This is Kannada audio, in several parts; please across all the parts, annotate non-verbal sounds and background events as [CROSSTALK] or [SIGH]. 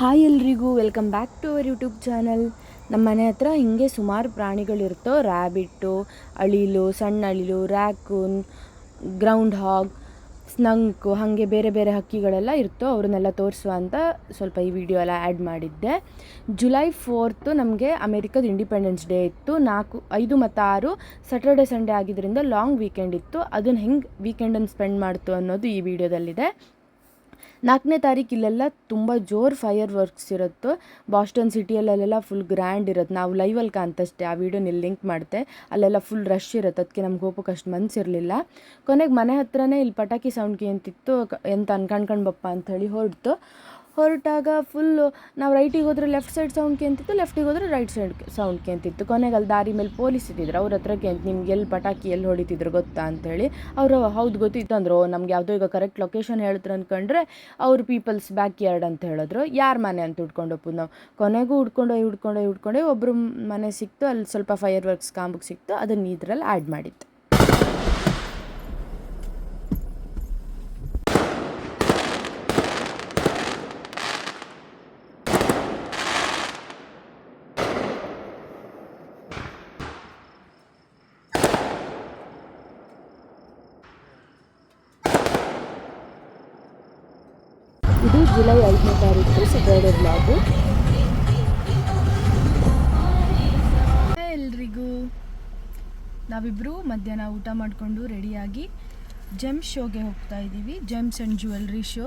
ಹಾಯ್ ಎಲ್ರಿಗೂ welcome back to our YouTube channel ನಮ್ಮ ಮನೆ ಹತ್ರ ಹಿಂಗೆ ಸುಮಾರು ಪ್ರಾಣಿಗಳಿರ್ತೋ ರ್ಯಾಬಿಟ್ಟು ಅಳಿಲು, ಸಣ್ಣ ಅಳಿಲು ರ್ಯಾಕೂನ್ ಗ್ರೌಂಡ್ ಹಾಗ್ ಸ್ನಂಕು ಹಾಗೆ ಬೇರೆ ಬೇರೆ ಹಕ್ಕಿಗಳೆಲ್ಲ ಇರ್ತೋ ಅವ್ರನ್ನೆಲ್ಲ ತೋರಿಸುವ ಅಂತ ಸ್ವಲ್ಪ ಈ ವಿಡಿಯೋ ಎಲ್ಲ ಆ್ಯಡ್ ಮಾಡಿದ್ದೆ. ಜುಲೈ ಫೋರ್ತು ನಮಗೆ ಅಮೆರಿಕದ ಇಂಡಿಪೆಂಡೆನ್ಸ್ ಡೇ ಇತ್ತು. ನಾಲ್ಕು, ಐದು ಮತ್ತು ಆರು ಸ್ಯಾಟರ್ಡೆ ಸಂಡೇ ಆಗಿದ್ದರಿಂದ ಲಾಂಗ್ ವೀಕೆಂಡ್ ಇತ್ತು. ಅದನ್ನು ಹೆಂಗೆ ವೀಕೆಂಡನ್ನು ಸ್ಪೆಂಡ್ ಮಾಡ್ತು ಅನ್ನೋದು ಈ ವಿಡಿಯೋದಲ್ಲಿದೆ ನಾಲ್ಕನೇ ತಾರೀಕು ಇಲ್ಲೆಲ್ಲ ತುಂಬ ಜೋರು ಫೈರ್ ವರ್ಕ್ಸ್ ಇರುತ್ತೋ. ಬಾಸ್ಟನ್ ಸಿಟಿಯಲ್ಲೆಲ್ಲ ಫುಲ್ ಗ್ರ್ಯಾಂಡ್ ಇರುತ್ತೆ ನಾವು ಲೈವಲ್ಲಿ ಕಾಣ್ತಷ್ಟೇ. ಆ ವಿಡಿಯೋ ಇಲ್ಲಿ ಲಿಂಕ್ ಮಾಡಿದೆ ಅಲ್ಲೆಲ್ಲ ಫುಲ್ ರಶ್ ಇರುತ್ತೆ ಅದಕ್ಕೆ ನಮ್ಗೆ ಹೋಗೋಕೆ ಅಷ್ಟು ಮನಸ್ಸಿರಲಿಲ್ಲ ಕೊನೆಗೆ ಮನೆ ಹತ್ರನೇ ಇಲ್ಲಿ ಪಟಾಕಿ ಸೌಂಡ್ಗೆ ಅಂತಿತ್ತು ಎಂತ ಅನ್ಕಂಡ್ಕೊಂಡ್ಬಪ್ಪ ಅಂಥೇಳಿ ಹೊರಡ್ತು. ಹೊರಟಾಗ ಫುಲ್ಲು ನಾವು ರೈಟಿಗೆ ಹೋದರೆ ಲೆಫ್ಟ್ ಸೈಡ್ ಸೌಂಡ್ ಕೇಂತಿತ್ತು ಲೆಫ್ಟಿಗೆ ಹೋದರೆ ರೈಟ್ ಸೈಡ್ ಸೌಂಡ್ ಕೇಂತಿತ್ತು ಕೊನೆಗೆ ಅಲ್ಲಿ ದಾರಿ ಮೇಲೆ ಪೊಲೀಸ್ ಇದ್ದಿದ್ರು. ಅವ್ರ ಹತ್ರ ಕೇಂತ ನಿಮ್ಗೆ ಎಲ್ಲಿ ಪಟಾಕಿ ಎಲ್ಲಿ ಹೊಡಿತಿದ್ರು ಗೊತ್ತಾ ಅಂತೇಳಿ ಅವರು, ಹೌದು ಗೊತ್ತಿತ್ತು ಅಂದರು. ನಮ್ಗೆ ಯಾವುದೋ ಈಗ ಕರೆಕ್ಟ್ ಲೊಕೇಶನ್ ಹೇಳಿದ್ರು ಅಂದ್ಕೊಂಡ್ರೆ ಅವ್ರ ಪೀಪಲ್ಸ್ ಬ್ಯಾಕ್ ಯಾರ್ಡ್ ಅಂತ ಹೇಳಿದ್ರು. ಯಾರ ಮನೆ ಅಂತ ಹುಡ್ಕೊಂಡು ಹೋಗ್ಬೋದು ನಾವು. ಕೊನೆಗೂ ಹುಡ್ಕೊಂಡೋಗಿ ಹುಡ್ಕೊಂಡೋಗಿ ಹುಡ್ಕೊಂಡೋಗಿ ಒಬ್ಬರು ಮನೆ ಸಿಕ್ತು ಅಲ್ಲಿ ಸ್ವಲ್ಪ ಫೈರ್ ವರ್ಕ್ಸ್ ಕಾಂಬಕ್ಕೆ ಸಿಕ್ತು, ಅದನ್ನು ಇದರಲ್ಲಿ ಆ್ಯಡ್ ಮಾಡಿತ್ತು ಇದು ತಾರೀಕು ಬ್ಲಾಗು ಎಲ್ರಿಗೂ. ನಾವಿಬ್ಬರು ಮಧ್ಯಾಹ್ನ ಊಟ ಮಾಡಿಕೊಂಡು ರೆಡಿಯಾಗಿ ಜೆಮ್ ಶೋಗೆ ಹೋಗ್ತಾ ಇದ್ದೀವಿ. Gems and jewellery show.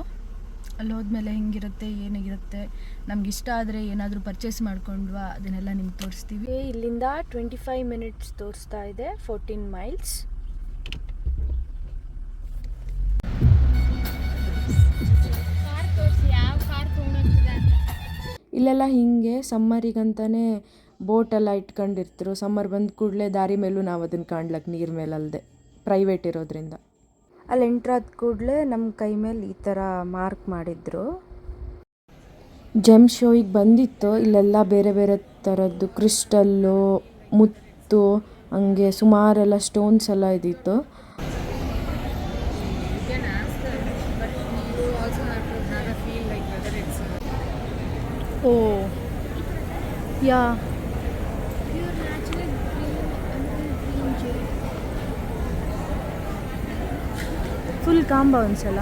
ಅಲ್ಲಿ ಹೋದ್ಮೇಲೆ ಹೆಂಗಿರುತ್ತೆ ಏನಾಗಿರುತ್ತೆ ನಮ್ಗೆ ಇಷ್ಟ ಆದರೆ ಏನಾದರೂ ಪರ್ಚೇಸ್ ಮಾಡ್ಕೊಂಡ್ವಾ ಅದನ್ನೆಲ್ಲ ನಿಮ್ಗೆ ತೋರಿಸ್ತೀವಿ. ಇಲ್ಲಿಂದ ಟ್ವೆಂಟಿ ಫೈವ್ ಮಿನಿಟ್ಸ್ ತೋರಿಸ್ತಾ ಇದೆ ಫೋರ್ಟೀನ್ ಮೈಲ್ಸ್ ಇಲ್ಲೆಲ್ಲ ಹೀಗೆ ಸಮ್ಮರಿಗಂತಾನೆ ಬೋಟೆಲ್ಲ ಇಟ್ಕೊಂಡಿರ್ತರು. ಸಮ್ಮರ್ ಬಂದ ಕೂಡಲೇ ದಾರಿ ಮೇಲೂ ನಾವು ಅದನ್ನು ಕಾಣ್ಲಕ್ಕೆ ನೀರು ಮೇಲಲ್ಲದೆ ಪ್ರೈವೇಟ್ ಇರೋದ್ರಿಂದ. ಅಲ್ಲಿ ಎಂಟ್ರಾದ ಕೂಡಲೇ ನಮ್ಮ ಕೈ ಮೇಲೆ ಈ ಥರ ಮಾರ್ಕ್ ಮಾಡಿದ್ರು. ಜೆಮ್ ಶೋಯಿಗೆ ಬಂದಿತ್ತು. ಇಲ್ಲೆಲ್ಲ ಬೇರೆ ಬೇರೆ ಥರದ್ದು ಕ್ರಿಸ್ಟಲ್ಲು ಮುತ್ತು ಹಂಗೆ ಸುಮಾರೆಲ್ಲ ಸ್ಟೋನ್ಸ್ ಎಲ್ಲ ಇದ್ದಿತ್ತು ಓ. ಯಾ. ಫುಲ್ ಕಾಂಬ ಒಂದ್ಸಲ?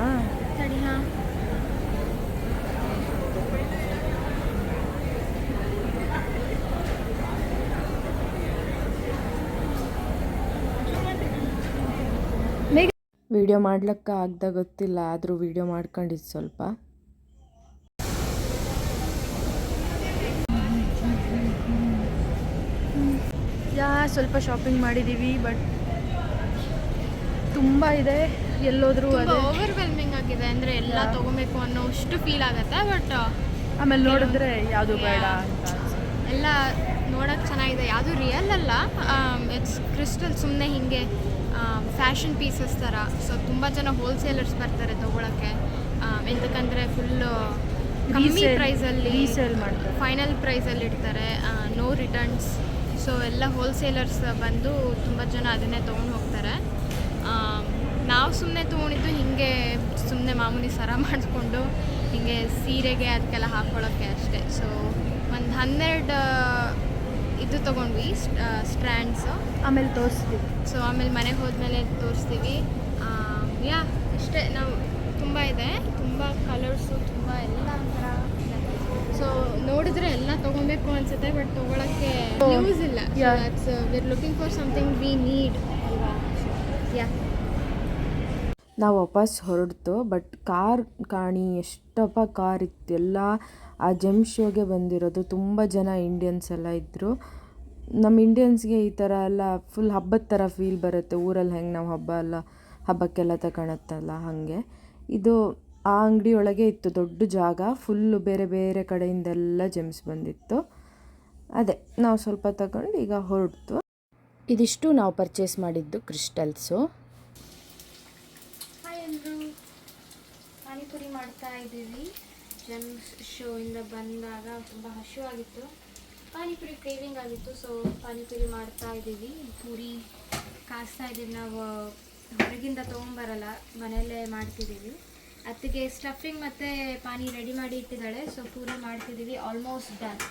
ವಿಡಿಯೋ ಮಾಡ್ಲಿಕ್ಕೆ ಆಗ್ದ ಗೊತ್ತಿಲ್ಲ ಆದರೂ ವಿಡಿಯೋ ಮಾಡ್ಕೊಂಡಿದ್ದು ಸ್ವಲ್ಪ. ಸ್ವಲ್ಪ ಶಾಪಿಂಗ್ ಮಾಡಿದ್ದೀವಿ ಬಟ್ ತುಂಬ ಇದೆ. ಎಲ್ಲೋದ್ರೂ ಅದು. ಓವರ್ವೆಲ್ಮಿಂಗ್ ಆಗಿದೆ ಅಂದ್ರೆ ಎಲ್ಲ ತಗೋಬೇಕು ಅನ್ನೋ ಅಷ್ಟು ಫೀಲ್ ಆಗುತ್ತೆ ಬಟ್ ಆಮೇಲೆ ನೋಡಿದ್ರೆ ಯಾವುದು ಬೇಡ ಅಂತ. ಎಲ್ಲ ನೋಡಕ್ ಚೆನ್ನಾಗಿದೆ. ಯಾವುದು ರಿಯಲ್ ಅಲ್ಲ. ಇಟ್ಸ್ ಕ್ರಿಸ್ಟಲ್ ಸುಮ್ಮನೆ ಹಿಂಗೆ ಫ್ಯಾಷನ್ ಪೀಸಸ್ ಥರ ಸೊ ತುಂಬ ಜನ ಹೋಲ್ಸೇಲರ್ಸ್ ಬರ್ತಾರೆ ತಗೊಳಕ್ಕೆ. ಎಂತಕ್ಕಂದ್ರೆ ಫುಲ್ ಕಮ್ಮಿ Resale- ಪ್ರೈಸಲ್ಲಿ. ಫೈನಲ್ ಪ್ರೈಸಲ್ಲಿ ಇಡ್ತಾರೆ. ನೋ ರಿಟರ್ನ್ಸ್ ಸೊ ಎಲ್ಲ ಹೋಲ್ಸೇಲರ್ಸ್ ಬಂದು ತುಂಬ ಜನ ಅದನ್ನೇ ತೊಗೊಂಡು ಹೋಗ್ತಾರೆ. ನಾವು ಸುಮ್ಮನೆ ತೊಗೊಂಡಿದ್ದು ಹಿಂಗೆ ಸುಮ್ಮನೆ ಮಾಮೂಲಿ ಸರ ಮಾಡಿಸ್ಕೊಂಡು ಹಿಂಗೆ ಸೀರೆಗೆ ಅದಕ್ಕೆಲ್ಲ ಹಾಕ್ಕೊಳ್ಳೋಕ್ಕೆ ಅಷ್ಟೇ. ಸೊ ಒಂದು ಹನ್ನೆರಡು ಇದು ತೊಗೊಂಡ್ವಿ ಸ್ಟ್ರ್ಯಾಂಡ್ಸು ಆಮೇಲೆ ತೋರಿಸ್ತೀವಿ. ಸೊ ಆಮೇಲೆ ಮನೆಗೆ ಹೋದ್ಮೇಲೆ ತೋರಿಸ್ತೀವಿ. ಯಾ ಅಷ್ಟೇ ನಾವು ತುಂಬ ಇದೆ. ತುಂಬ ಕಲರ್ಸು ತುಂಬ ಎಲ್ಲ ಸೊ ನೋಡಿದ್ರೆ ಎಲ್ಲ ತೊಗೊಬೇಕು ಅನ್ಸುತ್ತೆ ಬಟ್ ತೊಗೊಳಕ್ಕೆ ಯೂಸ್ ಇಲ್ಲ. We're looking for something we need ಅಲ್ವಾ? ಯಾ ನಾವು ವಾಪಸ್ ಹೊರಡ್ತು ಬಟ್ ಕಾರ್ ಕಾಣಿ ಎಷ್ಟಪ್ಪ ಕಾರ್ ಇತ್ತು ಎಲ್ಲ ಆ ಜಮ್ ಶೋಗೆ ಬಂದಿರೋದು ತುಂಬ ಜನ ಇಂಡಿಯನ್ಸ್ ಎಲ್ಲ ಇದ್ದರು ನಮ್ಮ ಇಂಡಿಯನ್ಸ್ಗೆ ಈ ಥರ ಎಲ್ಲ ಫುಲ್ ಹಬ್ಬದ ಥರ ಫೀಲ್ ಬರುತ್ತೆ. ಊರಲ್ಲಿ ಹೆಂಗೆ ನಾವು ಹಬ್ಬ ಎಲ್ಲ ಹಬ್ಬಕ್ಕೆಲ್ಲ ತಗೊಳತ್ತಲ್ಲ ಹಾಗೆ. ಇದು ಆ ಅಂಗಡಿ ಒಳಗೆ ಇತ್ತು ದೊಡ್ಡ ಜಾಗ ಫುಲ್ಲು ಬೇರೆ ಬೇರೆ ಕಡೆಯಿಂದೆಲ್ಲ ಜೆಮ್ಸ್ ಬಂದಿತ್ತು. ಅದೇ, ನಾವು ಸ್ವಲ್ಪ ತಗೊಂಡು ಈಗ ಹೊರಡ್ತು. ಇದಿಷ್ಟು ನಾವು ಪರ್ಚೇಸ್ ಮಾಡಿದ್ದು ಕ್ರಿಸ್ಟಲ್ಸು ಪಾನಿಪುರಿ ಮಾಡ್ತಾ ಇದ್ದೀವಿ. ಜೆಮ್ಸ್ ಶೋ ಇಂದ ಬಂದಾಗ ತುಂಬ ಆಗಿತ್ತು ಪಾನಿಪುರಿ ಕ್ರೇವಿಂಗ್ ಆಗಿತ್ತು ಸೊ ಪಾನಿಪುರಿ ಮಾಡ್ತಾ ಇದ್ದೀವಿ. ಪೂರಿ ಕಾಸ್ತಾ ಇದ್ದೀವಿ. ನಾವು ಹೊರಗಿಂದ ತೊಗೊಂಬರಲ್ಲ, ಮನೆಯಲ್ಲೇ ಮಾಡ್ತಿದ್ದೀವಿ. ಅತ್ತಿಗೆ ಸ್ಟಫಿಂಗ್ ಮತ್ತು ಪಾನಿ ರೆಡಿ ಮಾಡಿ ಇಟ್ಟಿದ್ದಾಳೆ. ಸೊ ಪೂರ ಮಾಡ್ತಿದ್ದೀವಿ. ಆಲ್ಮೋಸ್ಟ್ ಡನ್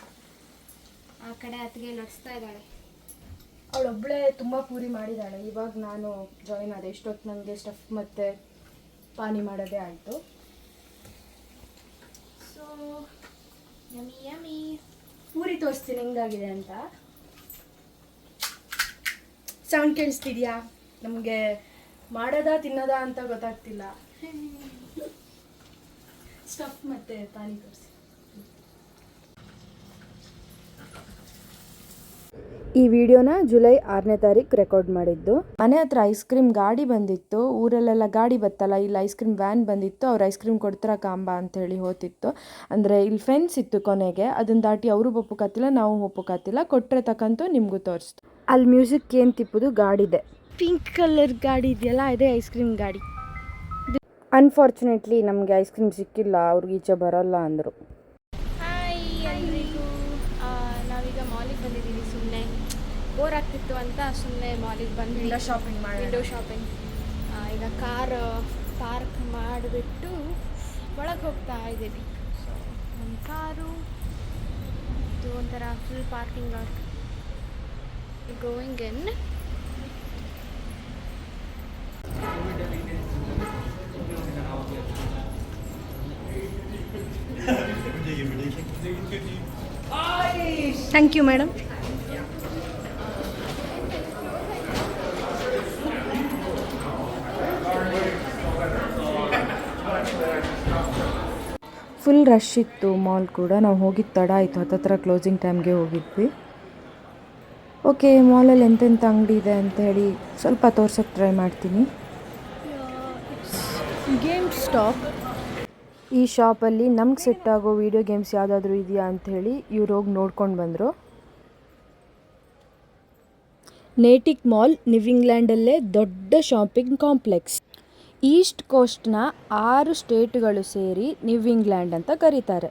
ಆ ಕಡೆ ಅತ್ತಿಗೆ ನಡೆಸ್ತಾ ಇದ್ದಾಳೆ. ಅವಳೊಬ್ಬಳೇ ತುಂಬ ಪೂರಿ ಮಾಡಿದ್ದಾಳೆ ಇವಾಗ ನಾನು ಜಾಯಿನ್ ಆದೆ. ಎಷ್ಟೊತ್ತು ನನಗೆ ಸ್ಟಫ್ ಮತ್ತು ಪಾನಿ ಮಾಡೋದೇ ಆಯಿತು. ಸೊ ಯಮಿ ಯಮಿ ಪೂರಿ ತೋರಿಸ್ತೀನಿ. ಹೆಂಗಾಗಿದೆ ಅಂತ. ಸೌಂಡ್ ಕೇಳಿಸ್ತಿದ್ಯಾ? ನಮಗೆ ಮಾಡೋದಾ ತಿನ್ನೋದಾ ಅಂತ ಗೊತ್ತಾಗ್ತಿಲ್ಲ. [LAUGHS] ಸ್ಟಫ್ ಮತ್ತೆ ಪಾನಿ ತೋರಿಸಿ. ಈ ವಿಡಿಯೋನ ಜುಲೈ ಆರನೇ ತಾರೀಕು ರೆಕಾರ್ಡ್ ಮಾಡಿದ್ದು. ಮನೆ ಹತ್ರ ಐಸ್ ಕ್ರೀಮ್ ಗಾಡಿ ಬಂದಿತ್ತು. ಊರಲ್ಲೆಲ್ಲ ಗಾಡಿ ಬತ್ತಲ್ಲ ಇಲ್ಲಿ ಐಸ್ ಕ್ರೀಮ್ ವ್ಯಾನ್ ಬಂದಿತ್ತು. ಅವ್ರು ಐಸ್ ಕ್ರೀಮ್ ಕೊಡ್ತಾರ ಕಾಂಬ ಅಂತ ಹೇಳಿ ಹೋತಿತ್ತು. ಅಂದರೆ ಇಲ್ಲಿ ಫೆನ್ಸ್ ಇತ್ತು ಕೊನೆಗೆ. ಅದನ್ನ ದಾಟಿ ಅವರು ಒಪ್ಪುಕತ್ತಿಲ್ಲ ನಾವು ಒಪ್ಪುಕತ್ತಿಲ್ಲ. ಕೊಟ್ಟರೆ ತಕ್ಕಂತೂ ನಿಮಗೂ ತೋರಿಸ್ತು. ಅಲ್ಲಿ ಮ್ಯೂಸಿಕ್ ಏನು ತಿಪ್ಪುದು? ಗಾಡಿದೆ. ಪಿಂಕ್ ಕಲರ್ ಗಾಡಿ ಇದೆಯಲ್ಲ ಅದೇ ಐಸ್ ಕ್ರೀಮ್ ಗಾಡಿ. ಅನ್ಫಾರ್ಚುನೇಟ್ಲಿ ನಮಗೆ ಐಸ್ ಕ್ರೀಮ್ ಸಿಕ್ಕಿಲ್ಲ ಅವ್ರಿಗೆ ಈಚೆ ಬರೋಲ್ಲ ಅಂದರು. ಹಾಯ್ ಎಲ್ರಿಗೂ. ನಾವೀಗ ಮಾಲಿಗೆ ಬಂದಿದ್ದೀವಿ ಸುಮ್ಮನೆ ಬೋರ್ ಆಗ್ತಿತ್ತು ಅಂತ ಸುಮ್ಮನೆ ಮಾಲಿಗೆ ಬಂದ್ವಿ. ಶಾಪಿಂಗ್ ವಿಂಡೋ ಶಾಪಿಂಗ್ ಈಗ ಕಾರ್ ಪಾರ್ಕ್ ಮಾಡಿಬಿಟ್ಟು ಒಳಗೆ ಹೋಗ್ತಾ ಇದ್ದೀವಿ. ಸೊ ನಮ್ಮ ಕಾರು ಇದು ಒಂಥರ full parking lot going in thank you madam full rush ಇತ್ತು ಮಾಲ್ ಕೂಡ. ನಾವು ಹೋಗಿದ್ದು ತಡ ಆಯಿತು. ಹತ್ತತ್ರ ಕ್ಲೋಸಿಂಗ್ ಟೈಮ್ಗೆ ಹೋಗಿದ್ವಿ. ಓಕೆ ಮಾಲಲ್ಲಿ ಎಂತೆಂಥ ಅಂಗಡಿ ಇದೆ ಅಂತ ಹೇಳಿ ಸ್ವಲ್ಪ ತೋರ್ಸೋಕ್ಕೆ ಟ್ರೈ ಮಾಡ್ತೀನಿ. ಗೇಮ್ ಸ್ಟಾಪ್ ಈ ಶಾಪಲ್ಲಿ ನಮ್ಗೆ ಸೆಟ್ ಆಗೋ ವೀಡಿಯೋ ಗೇಮ್ಸ್ ಯಾವುದಾದ್ರೂ ಇದೆಯಾ ಅಂತ ಹೇಳಿ ಇವ್ರು ಹೋಗಿ ನೋಡ್ಕೊಂಡು ಬಂದರು. ನೇಟಿಕ್ ಮಾಲ್ ನ್ಯೂ ಇಂಗ್ಲೆಂಡಲ್ಲೇ ದೊಡ್ಡ ಶಾಪಿಂಗ್ ಕಾಂಪ್ಲೆಕ್ಸ್ ಈಸ್ಟ್ ಕೋಸ್ಟ್ನ ಆರು ಸ್ಟೇಟ್ಗಳು ಸೇರಿ ನ್ಯೂ ಇಂಗ್ಲ್ಯಾಂಡ್ ಅಂತ ಕರೀತಾರೆ.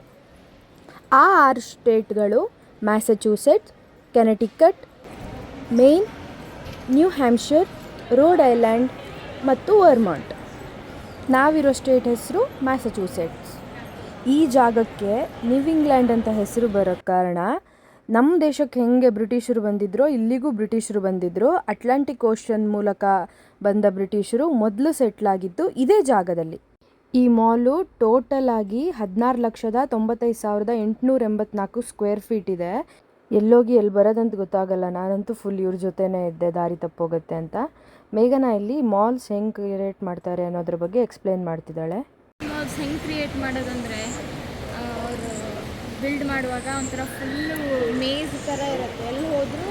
ಆ ಆರು ಸ್ಟೇಟ್ಗಳು Massachusetts Connecticut Maine New Hampshire Rhode Island ಮತ್ತು ವರ್ಮಾಂಟ್ ನಾವಿರೋ ಸ್ಟೇಟ್ ಹೆಸರು ಮ್ಯಾಸಚೂಸೆಟ್ಸ್. ಈ ಜಾಗಕ್ಕೆ ನ್ಯೂ ಇಂಗ್ಲೆಂಡ್ ಅಂತ ಹೆಸರು ಬರೋ ಕಾರಣ ನಮ್ಮ ದೇಶಕ್ಕೆ ಹೆಂಗೆ ಬ್ರಿಟಿಷರು ಬಂದಿದ್ರೋ, ಇಲ್ಲಿಗೂ ಬ್ರಿಟಿಷರು ಬಂದಿದ್ರು. ಅಟ್ಲಾಂಟಿಕ್ ಓಷನ್ ಮೂಲಕ ಬಂದ ಬ್ರಿಟಿಷರು ಮೊದಲು ಸೆಟ್ಲ್ ಆಗಿದ್ದು ಇದೇ ಜಾಗದಲ್ಲಿ. ಈ ಮಾಲು ಟೋಟಲ್ ಆಗಿ ಹದಿನಾರು ಲಕ್ಷದ ತೊಂಬತ್ತೈದು ಸಾವಿರದ ಎಂಟುನೂರ ಎಂಬತ್ನಾಲ್ಕು ಸ್ಕ್ವೇರ್ ಫೀಟ್ ಇದೆ. ಎಲ್ಲೋಗಿ ಎಲ್ಲಿ ಬರೋದಂತ ಗೊತ್ತಾಗಲ್ಲ. ನಾನಂತೂ ಫುಲ್ ಇವ್ರ ಜೊತೆನೇ ಇದ್ದೆ, ದಾರಿ ತಪ್ಪೋಗುತ್ತೆ ಅಂತ. ಮೇಘನ ಇಲ್ಲಿ ಮಾಲ್ಸ್ ಹೆಂಗೆ ಕ್ರಿಯೇಟ್ ಮಾಡ್ತಾರೆ ಅನ್ನೋದ್ರ ಬಗ್ಗೆ ಎಕ್ಸ್ಪ್ಲೇನ್ ಮಾಡ್ತಿದ್ದಾಳೆ. ಮಾಲ್ಸ್ ಹೆಂಗೆ ಕ್ರಿಯೇಟ್ ಮಾಡೋದಂದರೆ ಅವರು ಬಿಲ್ಡ್ ಮಾಡುವಾಗ ಒಂಥರ ಫುಲ್ಲು ಮೇಜ್ ಥರ ಇರುತ್ತೆ. ಎಲ್ಲಿ ಹೋದರೂ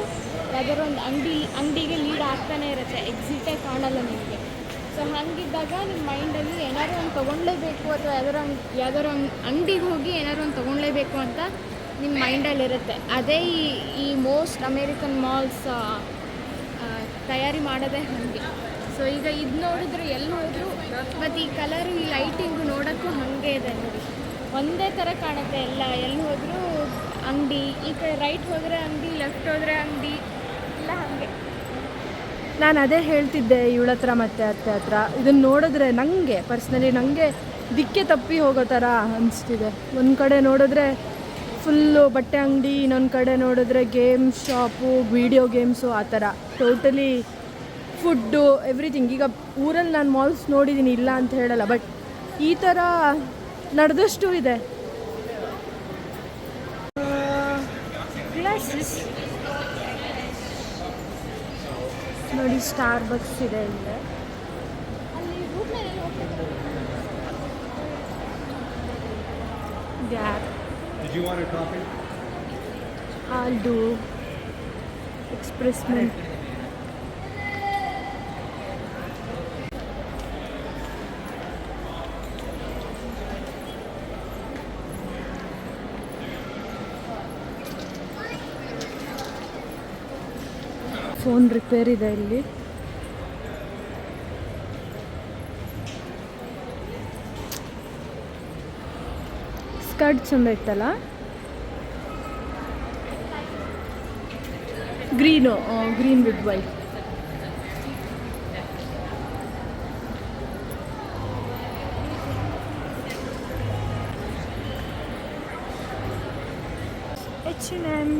ಯಾವ್ದಾದ್ರು ಒಂದು ಅಂಗಡಿ, ಅಂಗಡಿಗೆ ಲೀಡ್ ಆಗ್ತಾನೆ ಇರುತ್ತೆ. ಎಕ್ಸಿಟೇ ಕಾಣಲ್ಲ ನಿಮಗೆ. ಸೊ ಹಾಗಿದ್ದಾಗ ನಿಮ್ಮ ಮೈಂಡಲ್ಲಿ ಏನಾದ್ರು ಒಂದು ತೊಗೊಳ್ಳೇಬೇಕು ಅಥವಾ ಯಾವ್ದಾರು ಒಂದು ಯಾವ್ದಾರು ಒಂದು ಅಂಗಡಿಗೆ ಹೋಗಿ ಏನಾದ್ರು ಒಂದು ತೊಗೊಳ್ಳೇಬೇಕು ಅಂತ ನಿಮ್ಮ ಮೈಂಡಲ್ಲಿರುತ್ತೆ. ಅದೇ ಈ ಈ ಮೋಸ್ಟ್ ಅಮೇರಿಕನ್ ಮಾಲ್ಸ್ ತಯಾರಿ ಮಾಡೋದೇ ಹಾಗೆ. ಸೊ ಈಗ ಇದು ನೋಡಿದ್ರೆ ಎಲ್ಲಿ ಹೋದ್ರು ಮತ್ತು ಈ ಕಲರ್ ಈ ಲೈಟಿಂಗು ನೋಡೋಕ್ಕೂ ಹಾಗೆ ಇದೆ ನೋಡಿ. ಒಂದೇ ಥರ ಕಾಣುತ್ತೆ ಎಲ್ಲ. ಎಲ್ಲಿ ಹೋದರೂ ಅಂಗಡಿ, ಈ ಕಡೆ ರೈಟ್ ಹೋದರೆ ಅಂಗಡಿ ಲೆಫ್ಟ್ ಹೋದರೆ ಅಂಗಡಿ, ಎಲ್ಲ ಹಾಗೆ. ನಾನು ಅದೇ ಹೇಳ್ತಿದ್ದೆ ಇವಳ ಹತ್ರ ಮತ್ತೆ ಅತ್ತೆ ಹತ್ರ. ಇದನ್ನು ನೋಡಿದ್ರೆ ನನಗೆ ಪರ್ಸ್ನಲಿ ನನಗೆ ದಿಕ್ಕೆ ತಪ್ಪಿ ಹೋಗೋ ಥರ ಅನಿಸ್ತಿದೆ. ಒಂದು ಕಡೆ ನೋಡಿದ್ರೆ ಫುಲ್ಲು ಬಟ್ಟೆ ಅಂಗಡಿ, ಇನ್ನೊಂದು ಕಡೆ ನೋಡಿದ್ರೆ ಗೇಮ್ ಶಾಪು ವಿಡಿಯೋ ಗೇಮ್ಸು ಆ ಥರ. ಟೋಟಲಿ ಫುಡ್ಡು ಎವ್ರಿಥಿಂಗ್ ಈಗ ಊರಲ್ಲಿ ನಾನು ಮಾಲ್ಸ್ ನೋಡಿದ್ದೀನಿ ಇಲ್ಲ ಅಂತ ಹೇಳಲ್ಲ ಬಟ್ ಈ ಥರ ನಡೆದಷ್ಟು ಇದೆ. ನೋಡಿ ಸ್ಟಾರ್ ಬಕ್ಸ್ ಇದೆ ಇಲ್ಲಿ. Gap you want a coffee? Aldo Express milk phone repair ಇದೆ ಇಲ್ಲಿ ಶರ್ಟ್ ಚಂದ ಇತ್ತಲ್ಲ? Green green with white. H N M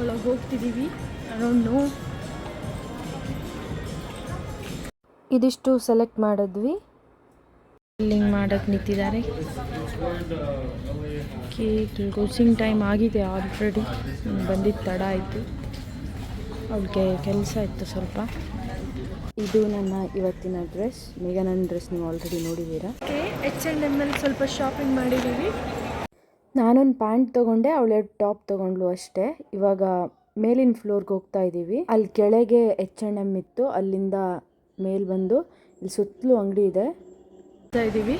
ಒಳಗೆ ಹೋಗ್ತಿದ್ದೀವಿ ಐ ನೋ ಇದಿಷ್ಟು ಸೆಲೆಕ್ಟ್ ಮಾಡಿದ್ವಿ. ಬಿಲ್ಲಿಂಗ್ ಮಾಡಕ್ಕೆ ನಿಂತಿದ್ದಾರೆ. ಕೋಚಿಂಗ್ ಟೈಮ್ ಆಗಿದೆ ಆಲ್ರೆಡಿ ಬಂದಿದ್ದು ತಡ ಆಯಿತು. ಅವ್ಳಿಗೆ ಕೆಲಸ ಇತ್ತು ಸ್ವಲ್ಪ. ಇದು ನನ್ನ ಇವತ್ತಿನ ಡ್ರೆಸ್ ಮೇಘ ನನ್ನ ಡ್ರೆಸ್ ನೀವು ಆಲ್ರೆಡಿ ನೋಡಿದ್ದೀರಾ. ಎಚ್ ಎಂಡ್ ಎಂ ಅಲ್ಲಿ ಸ್ವಲ್ಪ ಶಾಪಿಂಗ್ ಮಾಡಿದ್ದೀವಿ. ನಾನೊಂದು ಪ್ಯಾಂಟ್ ತೊಗೊಂಡೆ ಅವಳೆ ಟಾಪ್ ತೊಗೊಂಡ್ಲು ಅಷ್ಟೇ. ಇವಾಗ ಮೇಲಿನ ಫ್ಲೋರ್ಗೆ ಹೋಗ್ತಾ ಇದ್ದೀವಿ ಅಲ್ಲಿ ಕೆಳಗೆ ಎಚ್ ಆ್ಯಂಡ್ ಎಂ ಇತ್ತು ಅಲ್ಲಿಂದ ಮೇಲ್ ಬಂದು ಇಲ್ಲಿ ಸುತ್ತಲೂ ಅಂಗಡಿ ಇದೆ. ಇದ್ದೀವಿ.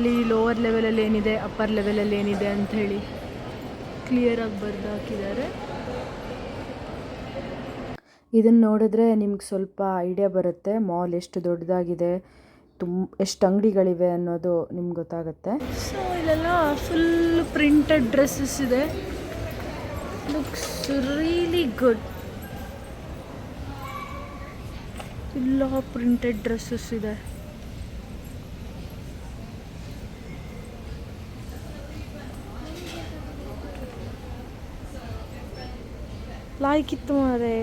ಇಲ್ಲಿ ಲೋವರ್ ಲೆವೆಲಲ್ಲಿ ಏನಿದೆ ಅಪ್ಪರ್ ಲೆವೆಲಲ್ಲಿ ಏನಿದೆ ಅಂತ ಹೇಳಿ ಕ್ಲಿಯರಾಗಿ ಬರೆದು ಹಾಕಿದ್ದಾರೆ. ಇದನ್ನು ನೋಡಿದ್ರೆ ನಿಮ್ಗೆ ಸ್ವಲ್ಪ ಐಡಿಯಾ ಬರುತ್ತೆ. ಮಾಲ್ ಎಷ್ಟು ದೊಡ್ಡದಾಗಿದೆ ತುಂಬ ಎಷ್ಟು ಅಂಗಡಿಗಳಿವೆ ಅನ್ನೋದು ನಿಮ್ಗೆ ಗೊತ್ತಾಗುತ್ತೆ. ಸೊ ಇಲ್ಲೆಲ್ಲ ಫುಲ್ ಪ್ರಿಂಟೆಡ್ ಡ್ರೆಸ್ಸಸ್ ಇದೆ. ಲುಕ್ಸ್ ರಿಯಲಿ ಗುಡ್ ಎಲ್ಲ ಪ್ರಿಂಟೆಡ್ ಡ್ರೆಸ್ಸಸ್ ಇದೆ. ಲಾಯ್ಕಿತ್ತು ಮಾರೆ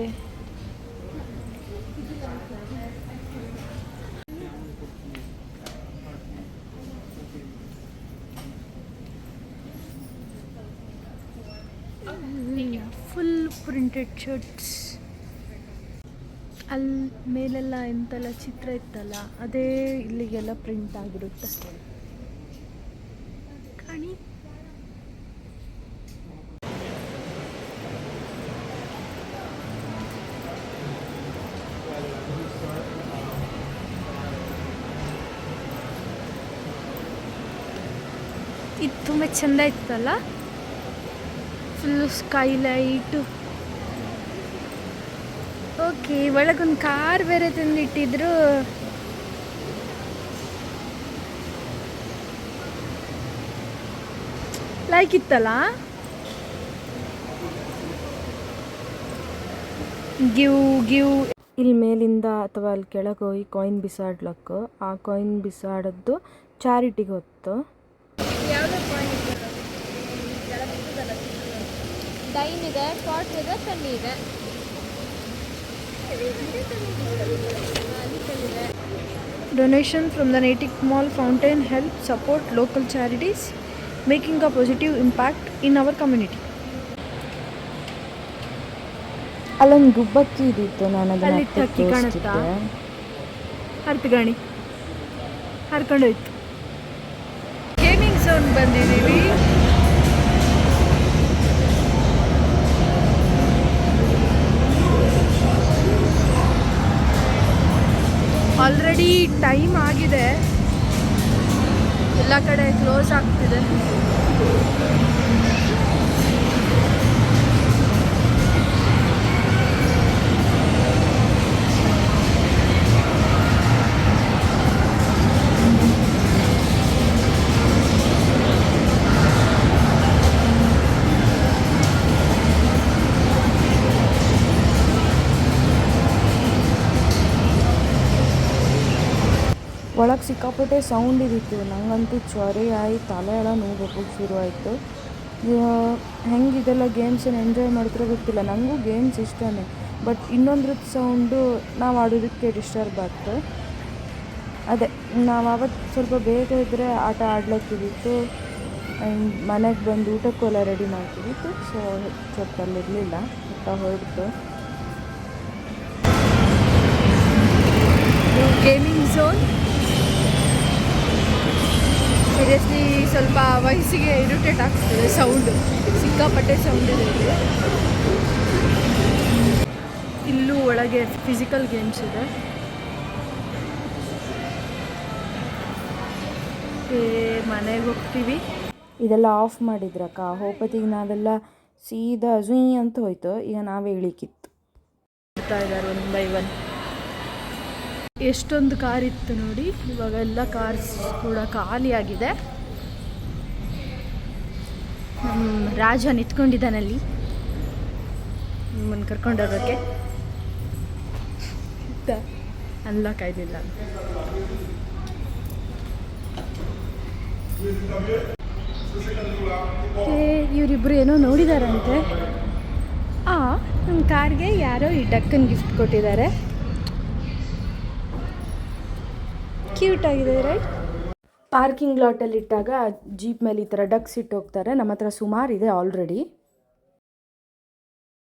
ಫುಲ್ ಪ್ರಿಂಟೆಡ್ ಶರ್ಟ್ಸ್ ಅಲ್ಲಿ ಮೇಲೆಲ್ಲ ಎಂತೆಲ್ಲ ಚಿತ್ರ ಇತ್ತಲ್ಲ, ಅದೇ ಇಲ್ಲಿಗೆಲ್ಲ ಪ್ರಿಂಟ್ ಆಗಿರುತ್ತೆ. ಇದು ತುಂಬ ಚೆಂದ ಇತ್ತಲ್ಲ? ಫುಲ್ಲು ಸ್ಕೈ ಲೈಟು ಓಕೆ ಒಳಗೊಂದು ಕಾರ್ ಬೇರೆ ತಂದಿಟ್ಟಿದ್ರು. ಲೈಕ್ ಇತ್ತಲ್ಲ? Give give. ಇಲ್ಲಿ ಮೇಲಿಂದ ಅಥವಾ ಅಲ್ಲಿ ಕೆಳಗೆ ಹೋಗಿ ಕಾಯಿನ್ ಬಿಸಾಡ್ಲಕ್ಕು ಆ ಕಾಯಿನ್ ಬಿಸಾಡದ್ದು ಚಾರಿಟಿಗೆ ಹೊತ್ತು. ಡೈನ್ ಇದೆ ಪಾಟ್ ಇದೆ ಪೆನ್ ಇದೆ. Donation from the Natick Mall Fountain help support local charities, making a positive impact in our community. ಅಲ್ಲೊಂದು ಗುಬ್ಬಕ್ಕಿ ಇದಿತ್ತು ನಾನು ಅಲ್ಲಿ ಹಕ್ಕಿ ಕಾಣುತ್ತಾ? ಹರ್ತಿಗಾಣಿ ಹರ್ಕೊಂಡೋಯ್ತು ಗೇಮಿಂಗ್ ಝೋನ್ ಬಂದಿದ್ದೀವಿ ಟೈಮ್ ಆಗಿದೆ. ಎಲ್ಲ ಕಡೆ ಕ್ಲೋಸ್ ಆಗ್ತಿದೆ. ಒಳಗೆ ಸಿಕ್ಕಾಪಟ್ಟೆ ಸೌಂಡ್ ಇದ್ದಿತ್ತು ನನಗಂತೂ ಜ್ವರ ಆಯಿ ತಲೆ ಎಲ್ಲ ನೋವು ಶುರು ಆಯಿತು. ಹೆಂಗೆ ಇದೆಲ್ಲ ಗೇಮ್ಸನ್ನು ಎಂಜಾಯ್ ಮಾಡ್ತಿರೋ ಗೊತ್ತಿಲ್ಲ. ನನಗೂ ಗೇಮ್ಸ್ ಇಷ್ಟನೇ. ಬಟ್ ಇನ್ನೊಂದ್ರದ್ದು ಸೌಂಡು ನಾವು ಆಡೋದಕ್ಕೆ ಡಿಸ್ಟರ್ಬ್ ಆಗ್ತು. ಅದೇ, ನಾವು ಆವತ್ತು ಸ್ವಲ್ಪ ಬೇಗ ಇದ್ದರೆ ಆಟ ಆಡ್ಲತ್ತಿದ್ದಿತ್ತು ಆ್ಯಂಡ್ ಮನೆಗೆ ಬಂದು ಊಟಕ್ಕೆಲ್ಲ ರೆಡಿ ಮಾಡ್ತಿದ್ದಿತ್ತು ಸೊ ಸ್ವಲ್ಪ ಅಲ್ಲಿರಲಿಲ್ಲ ಊಟ ಹೊರಡ್ತು ಗೇಮಿಂಗ್ ಝೋನ್ ಸೀರಿಯಸ್ಲಿ ಸ್ವಲ್ಪ ವಯಸ್ಸಿಗೆ ಇರಿಟೇಟ್ ಆಗ್ತದೆ ಸೌಂಡು ಸಿಕ್ಕಾಪಟ್ಟೆ ಸೌಂಡ್ ಇದೆ ಇಲ್ಲಿ. ಒಳಗೆ ಫಿಸಿಕಲ್ ಗೇಮ್ಸ್ ಇದೆ. ಮನೆಗೆ ಹೋಗ್ತೀವಿ. ಇದೆಲ್ಲ ಆಫ್ ಮಾಡಿದ್ರಕ್ಕ. ಹೋಗತ್ತಿಗೆ ನಾವೆಲ್ಲ ಸೀದಾ ಝುಯ್ ಅಂತ ಹೋಯ್ತು. ಈಗ ನಾವೇ ಇಳಿಕಿತ್ತು. ಇದ್ದಾರೆ ಒನ್ ಬೈ ಒನ್ ಎಷ್ಟೊಂದು ಕಾರ್ ಇತ್ತು ನೋಡಿ. ಇವಾಗ ಎಲ್ಲ ಕಾರ್ಸ್ ಕೂಡ ಖಾಲಿಯಾಗಿದೆ. ನಮ್ಮ ರಾಜ ನಿಂತ್ಕೊಂಡಿದ್ದಾನಲ್ಲಿ. ನಿಮ್ಮನ್ನು ಕರ್ಕೊಂಡೋಗೋಕ್ಕೆ ಅನ್ಲಾಕ್ ಆಯ್ಲಿಲ್ಲ ಇವರಿಬ್ರು ಏನೋ ನೋಡಿದಾರಂತೆ. ಆ ನಮ್ಮ ಕಾರ್ಗೆ ಯಾರೋ ಈ ಡಕ್ಕನ್ ಗಿಫ್ಟ್ ಕೊಟ್ಟಿದ್ದಾರೆ. ಕ್ಯೂಟ್ ಆಗಿದೆ ರೈಟ್ ಪಾರ್ಕಿಂಗ್ ಲಾಟಲ್ಲಿ ಇಟ್ಟಾಗ ಜೀಪ್ ಮೇಲೆ ಈ ಥರ ಡಕ್ಸ್ ಇಟ್ಟು ಹೋಗ್ತಾರೆ. ನಮ್ಮ ಹತ್ರ ಸುಮಾರು ಇದೆ ಆಲ್ರೆಡಿ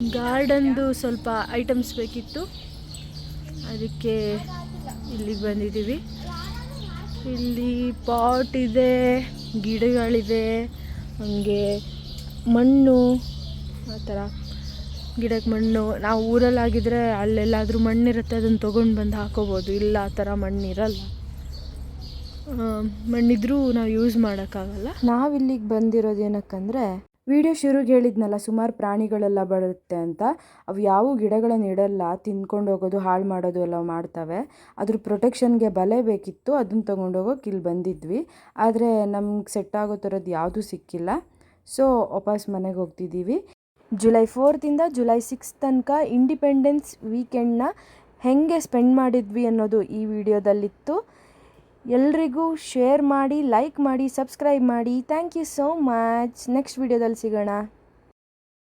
ಗಾರ್ಡನ್ದು ಸ್ವಲ್ಪ ಐಟಮ್ಸ್ ಬೇಕಿತ್ತು. ಅದಕ್ಕೆ ಇಲ್ಲಿಗೆ ಬಂದಿದ್ದೀವಿ ಇಲ್ಲಿ ಪಾಟ್ ಇದೆ, ಗಿಡಗಳಿವೆ, ಹಾಗೆ ಮಣ್ಣು, ಆ ಥರ ಗಿಡಕ್ಕೆ ಮಣ್ಣು. ನಾವು ಊರಲ್ಲಾಗಿದ್ದರೆ ಅಲ್ಲೆಲ್ಲಾದರೂ ಮಣ್ಣಿರುತ್ತೆ ಅದನ್ನು ತೊಗೊಂಡು ಬಂದು ಹಾಕೋಬೋದು. ಇಲ್ಲ, ಆ ಥರ ಮಣ್ಣಿರಲ್ಲ. ಮಣ್ಣಿದ್ರೂ ನಾವು ಯೂಸ್ ಮಾಡೋಕ್ಕಾಗಲ್ಲ. ನಾವಿಲ್ಲಿಗೆ ಬಂದಿರೋದು ಏನಕ್ಕಂದರೆ ವಿಡಿಯೋ ಶುರುಗೆ ಹೇಳಿದ್ನಲ್ಲ, ಸುಮಾರು ಪ್ರಾಣಿಗಳೆಲ್ಲ ಬರುತ್ತೆ ಅಂತ. ಅವು ಯಾವ ಗಿಡಗಳನ್ನು ಇಡಲ್ಲ ತಿನ್ಕೊಂಡು ಹೋಗೋದು, ಹಾಳು ಮಾಡೋದು ಎಲ್ಲ ಮಾಡ್ತವೆ. ಅದ್ರ ಪ್ರೊಟೆಕ್ಷನ್ಗೆ ಬಲೆ ಬೇಕಿತ್ತು ಅದನ್ನು ತೊಗೊಂಡೋಗೋಕೆ ಇಲ್ಲಿ ಬಂದಿದ್ವಿ. ಆದರೆ ನಮ್ಗೆ ಸೆಟ್ ಆಗೋ ಥರದ್ದು ಯಾವುದೂ ಸಿಕ್ಕಿಲ್ಲ. ಸೊ ವಾಪಸ್ ಮನೆಗೆ ಹೋಗ್ತಿದ್ದೀವಿ ಜುಲೈ ಫೋರ್ತಿಂದ ಜುಲೈ ಸಿಕ್ಸ್ ತನಕ ಇಂಡಿಪೆಂಡೆನ್ಸ್ ವೀಕೆಂಡ್ನ ಹೇಗೆ ಸ್ಪೆಂಡ್ ಮಾಡಿದ್ವಿ ಅನ್ನೋದು ಈ ವಿಡಿಯೋದಲ್ಲಿತ್ತು ಎಲ್ರಿಗೂ ಶೇರ್ ಮಾಡಿ ಲೈಕ್ ಮಾಡಿ ಸಬ್ಸ್ಕ್ರೈಬ್ ಮಾಡಿ. Thank you so much next ವಿಡಿಯೋದಲ್ಲಿ ಸಿಗೋಣ.